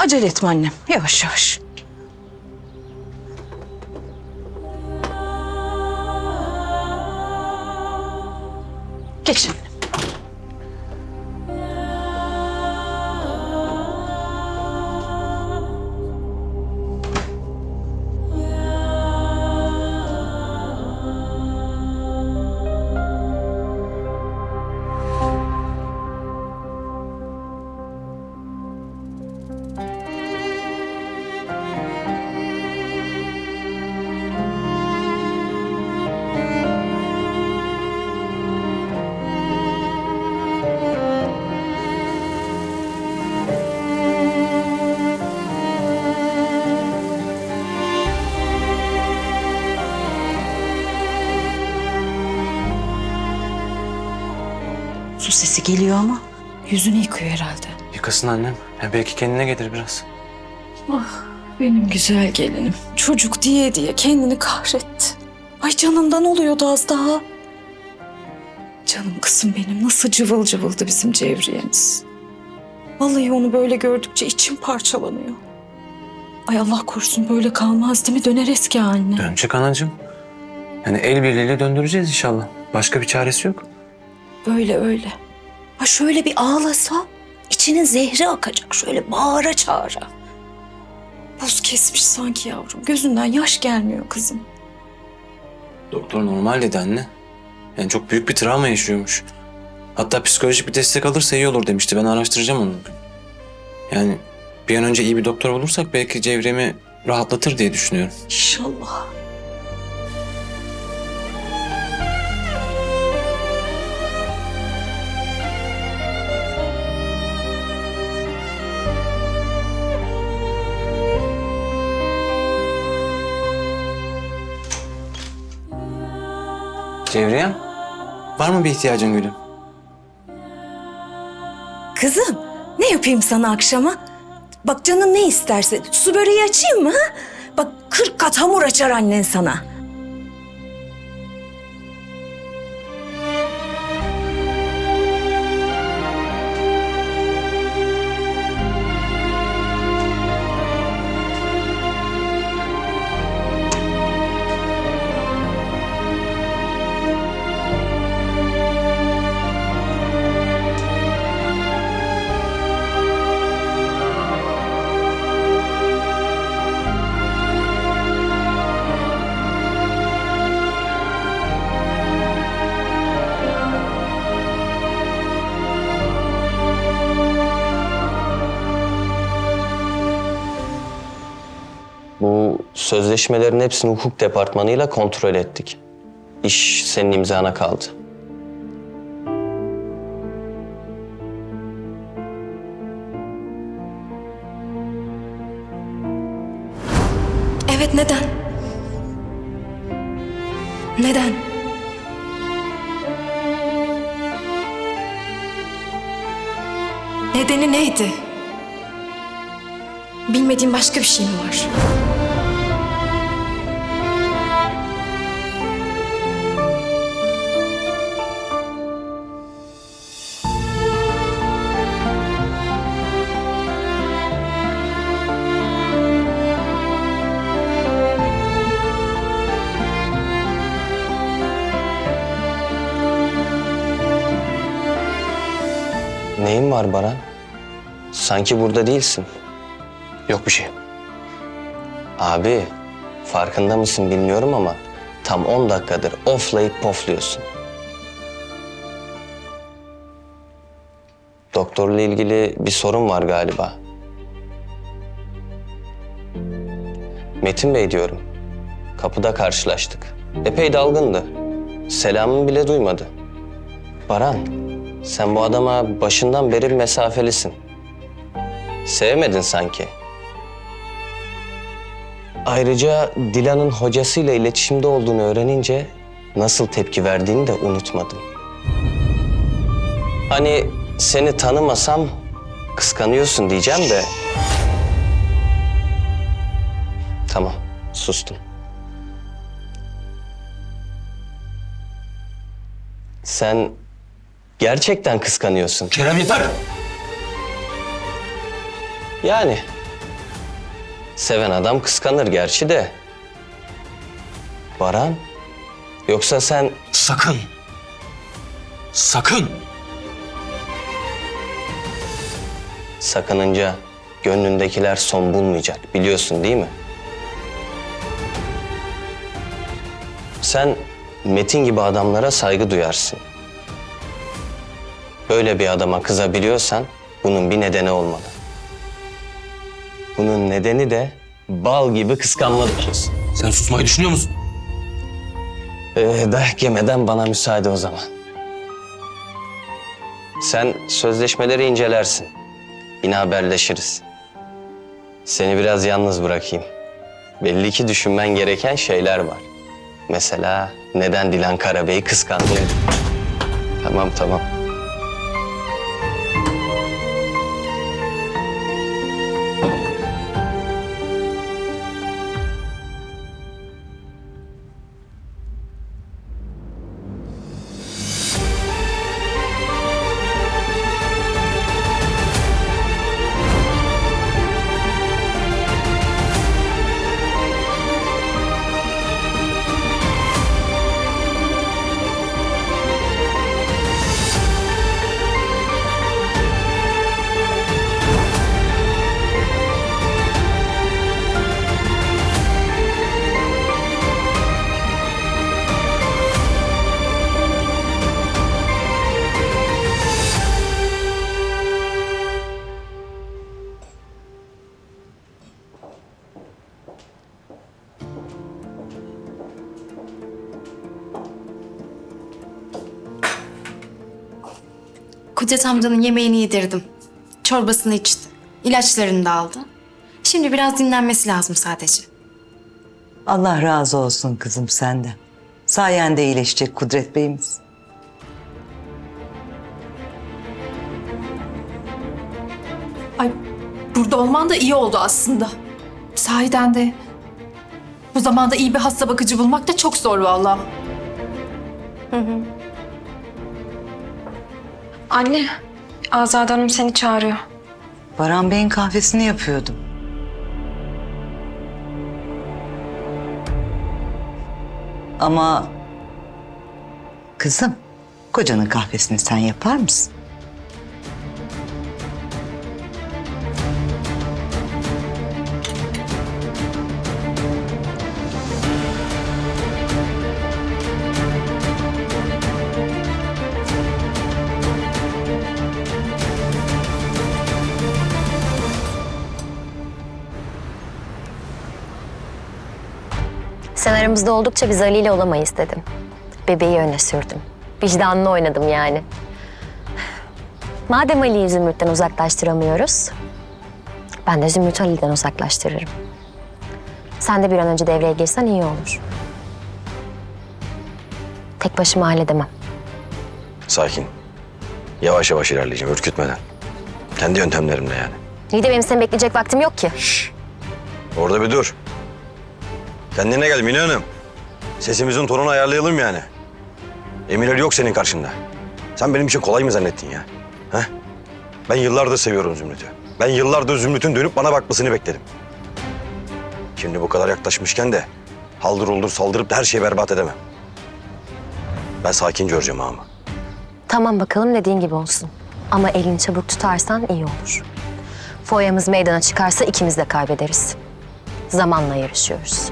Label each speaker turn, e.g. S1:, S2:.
S1: Acele etme annem. Yavaş yavaş. Geç Su sesi geliyor ama yüzünü yıkıyor herhalde.
S2: Yıkasın annem. Ya belki kendine gelir biraz.
S1: Benim güzel gelinim. Çocuk diye diye kendini kahretti. Ay canından oluyordu az daha. Canım kızım benim nasıl cıvıl cıvıldı bizim Cevriye'miz. Vallahi onu böyle gördükçe içim parçalanıyor. Ay Allah korusun böyle kalmaz değil mi? Döner eski haline.
S2: Dönecek anacığım. Yani el birliğiyle döndüreceğiz inşallah. Başka bir çaresi yok.
S1: Böyle öyle. Ha şöyle bir ağlasa içinin zehri akacak şöyle bağıra çağıra. Buz kesmiş sanki yavrum. Gözünden yaş gelmiyor kızım.
S2: Doktor normal dedi anne. Yani çok büyük bir travma yaşıyormuş. Hatta psikolojik bir destek alırsa iyi olur demişti. Ben araştıracağım onu bugün. Yani bir an önce iyi bir doktor bulursak belki Cevrem'i rahatlatır diye düşünüyorum.
S1: İnşallah.
S2: Cevriyem, var mı bir ihtiyacın gülüm?
S1: Kızım ne yapayım sana akşama? Bak canın ne isterse su böreği açayım mı? Bak kırk kat hamur açar annen sana.
S3: Sözleşmelerin hepsini hukuk departmanıyla kontrol ettik. İş senin imzana kaldı.
S1: Evet neden? Neden? Nedeni neydi? Bilmediğim başka bir şey mi var?
S3: Var Baran? Sanki burada değilsin.
S2: Yok bir şey.
S3: Abi, farkında mısın bilmiyorum ama tam 10 dakikadır oflayıp pofluyorsun. Doktorla ilgili bir sorun var galiba. Metin Bey diyorum. Kapıda karşılaştık. Epey dalgındı. Selamımı bile duymadı. Baran, sen bu adama başından beri mesafelisin. Sevmedin sanki. Ayrıca Dilan'ın hocasıyla iletişimde olduğunu öğrenince nasıl tepki verdiğini de unutmadım. Hani seni tanımasam kıskanıyorsun diyeceğim de... Tamam, sustum. Sen gerçekten kıskanıyorsun.
S2: Kerem yeter.
S3: Yani Seven adam kıskanır gerçi de. Baran? Yoksa sen
S4: Sakın. Sakın.
S3: sakınınca gönlündekiler son bulmayacak biliyorsun değil mi? Sen Metin gibi adamlara saygı duyarsın. Böyle bir adama kızabiliyorsan bunun bir nedeni olmalı. Bunun nedeni de bal gibi kıskanmadır.
S4: Sen susmayı düşünüyor musun?
S3: Ee, dayak yemeden bana müsaade o zaman. Sen sözleşmeleri incelersin. Yine haberleşiriz. Seni biraz yalnız bırakayım. Belli ki düşünmen gereken şeyler var. Mesela neden Dilan Karabey'i kıskandın? Tamam tamam.
S5: Kudret amcanın yemeğini yedirdim. Çorbasını içti. İlaçlarını da aldı. Şimdi biraz dinlenmesi lazım sadece.
S6: Allah razı olsun kızım senden. Sayende iyileşecek Kudret Bey'imiz.
S7: Ay burada olman da iyi oldu aslında. Sahiden de bu zamanda iyi bir hasta bakıcı bulmak da çok zor vallahi.
S8: Anne, Azade Hanım seni çağırıyor.
S6: Baran Bey'in kahvesini yapıyordum. Ama kızım, kocanın kahvesini sen yapar mısın?
S9: Sen aramızda oldukça biz Ali ile olamayız dedim. Bebeği öne sürdüm. Vicdanlı oynadım yani. Madem Ali'yi Zümrüt'ten uzaklaştıramıyoruz, ben de Zümrüt'ü Ali'den uzaklaştırırım. Sen de bir an önce devreye girsen iyi olur. Tek başıma halledemem.
S10: Sakin. Yavaş yavaş ilerleyeceğim, ürkütmeden. Kendi yöntemlerimle yani.
S9: İyi de benim seni bekleyecek vaktim yok ki.
S10: Orada bir dur. Kendine gel Mine Hanım. Sesimizin tonunu ayarlayalım yani. Emirler yok senin karşında. Sen benim için kolay mı zannettin ya? Ha? Ben yıllardır seviyorum Zümrüt'ü. Ben yıllardır Zümrüt'ün dönüp bana bakmasını bekledim. Şimdi bu kadar yaklaşmışken de haldır uldur saldırıp da her şeyi berbat edemem. Ben sakince öreceğim ağamı.
S9: Tamam bakalım dediğin gibi olsun. Ama elini çabuk tutarsan iyi olur. Foyamız meydana çıkarsa ikimiz de kaybederiz. Zamanla yarışıyoruz.